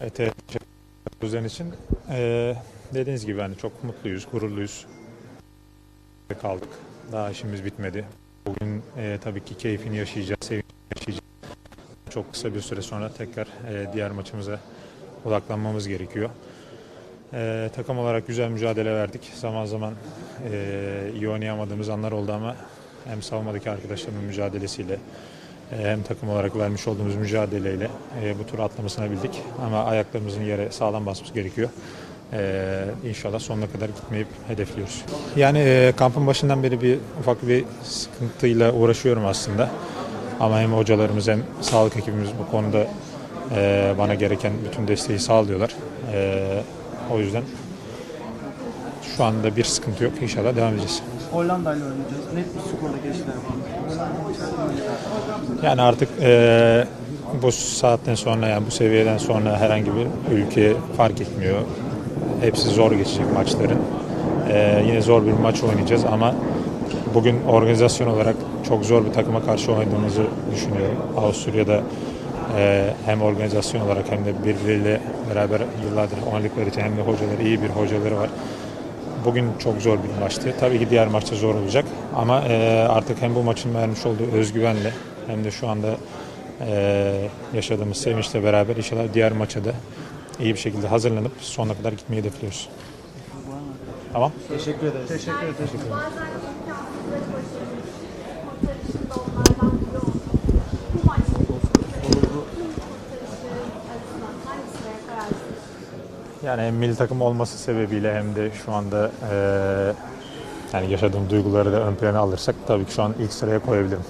Teşekkür ederim için. Ee, dediğiniz gibi hani çok mutluyuz, gururluyuz. Kaldık. Daha işimiz bitmedi. Bugün e, tabii ki keyfini yaşayacağız, sevincini yaşayacağız. Çok kısa bir süre sonra tekrar e, diğer maçımıza odaklanmamız gerekiyor. E, takım olarak güzel mücadele verdik. Zaman zaman e, iyi oynayamadığımız anlar oldu ama hem savunmadaki arkadaşlarımın mücadelesiyle hem takım olarak vermiş olduğumuz mücadeleyle e, bu turu atlamasını bildik. Ama ayaklarımızın yere sağlam basması gerekiyor. E, inşallah sonuna kadar gitmeyip hedefliyoruz. Yani e, kampın başından beri bir ufak bir sıkıntıyla uğraşıyorum aslında. Ama hem hocalarımız hem sağlık ekibimiz bu konuda e, bana gereken bütün desteği sağlıyorlar. O yüzden şu anda bir sıkıntı yok. İnşallah devam edeceğiz. Hollanda ile oynayacağız. Net bir skorla geçtiler. Yani artık eee, bu saatten sonra yani bu seviyeden sonra herhangi bir ülke fark etmiyor. Hepsi zor geçecek maçların. Eee, yine zor bir maç oynayacağız ama bugün organizasyon olarak çok zor bir takıma karşı oynadığımızı düşünüyorum. Avusturya'da eee, hem organizasyon olarak hem de birbiriyle beraber yıllardır oynadıkları için hem de hocaları iyi bir hocaları var. Bugün çok zor bir maçtı. Tabii ki diğer maçta zor olacak. Ama e, artık hem bu maçın vermiş olduğu özgüvenle hem de şu anda e, yaşadığımız sevinçle beraber inşallah diğer maça da iyi bir şekilde hazırlanıp sonuna kadar gitmeyi hedefliyoruz. Tamam. Teşekkür ederiz. Teşekkür ederiz. Bazen imkansızları Yani hem milli takım olması sebebiyle hem de şu anda e, yani yaşadığım duyguları da ön plana alırsak tabii ki şu an ilk sıraya koyabilirim.